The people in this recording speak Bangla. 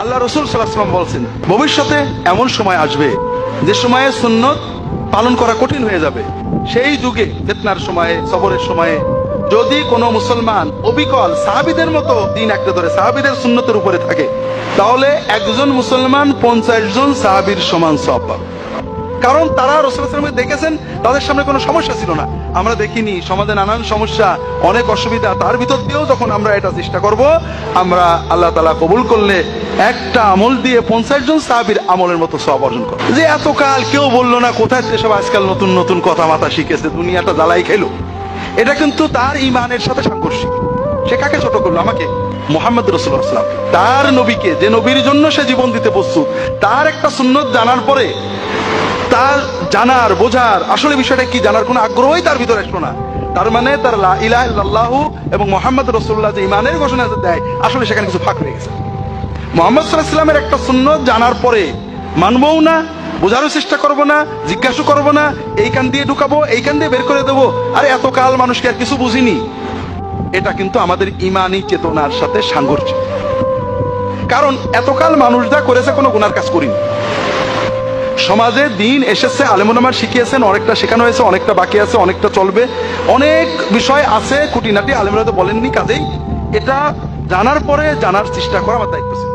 আল্লাহ রসুল সাল্লাহাম বলছেন, ভবিষ্যতে এমন সময় আসবে, যে সময়ে সুন্নত পালন করা কঠিন হয়ে যাবে। সেই যুগে, ফেতনার সময়ে সবরের সময়ে, যদি কোনো মুসলমান অবিকল সাহাবিদের মতো দিন একটা ধরে, সাহাবিদের সুন্নতের উপরে থাকে, তাহলে একজন মুসলমান পঞ্চাশ জন সাহাবির সমান সব পাবে। কারণ তারা রসুলামকে দেখেছেন, তাদের সামনে কোনো সমস্যা ছিল না। আমরা দেখিনি, সমাজে নানান সমস্যা, অনেক অসুবিধা, তার ভিতর দিয়েও যখন আমরা এটা চেষ্টা করব, আমরা আল্লাহ তালা কবুল করলে একটা আমল দিয়ে পঞ্চাশ জন সাহাবির আমলের মতো সব অর্জন করব। যে এতকাল কেউ বলল না, কোথায় সে সব আজকাল নতুন নতুন কথা মাথা শিখেছে, দুনিয়াটা জ্বালাই খেলো। এটা কিন্তু তার ইমানের সাথে সাংঘর্ষিক। সে কাকে ছোট করল? আমাকে। মোহাম্মদ রসুল্লাহাম তার নবীকে, যে নবীর জন্য সে জীবন দিতে প্রস্তুত, তার একটা সুন্নত জানার পরে তার জানার, বোঝার, আসলে বিষয়টা কি জানার কোনো আগ্রহই তার ভিতরে আসলো না। তার মানে তার লা এবং মোহাম্মদ রসুল্লাহ যে ইমানের ঘোষণা দেয়, আসলে সেখানে কিছু ফাঁক হয়ে গেছে। মোহাম্মদ সাল্লাহ একটা সুন্নত জানার পরে মানবও না, বোঝারও চেষ্টা করব না জিজ্ঞাসা করব না, এই কান দিয়ে ঢুকাবো, এই কান দিয়ে বের করে দেবো, আরে এত কাল মানুষকে আর কিছু বুঝিনি। এটা কিন্তু আমাদের ইমানি চেতনার সাথে সাংঘর্ষিক। কারণ এতকাল মানুষ যা করেছে কোনো গুনার কাজ করিনি। সমাজে দিন এসেছে আলেমুনামার শিখিয়েছেন, অনেকটা শেখানো হয়েছে, অনেকটা বাকি আছে, অনেকটা চলবে। অনেক বিষয় আছে, খুঁটিনাটি আলেমরা তো বলেননি, কাজেই এটা জানার পরে জানার চেষ্টা করা আমার দায়িত্ব ছিল।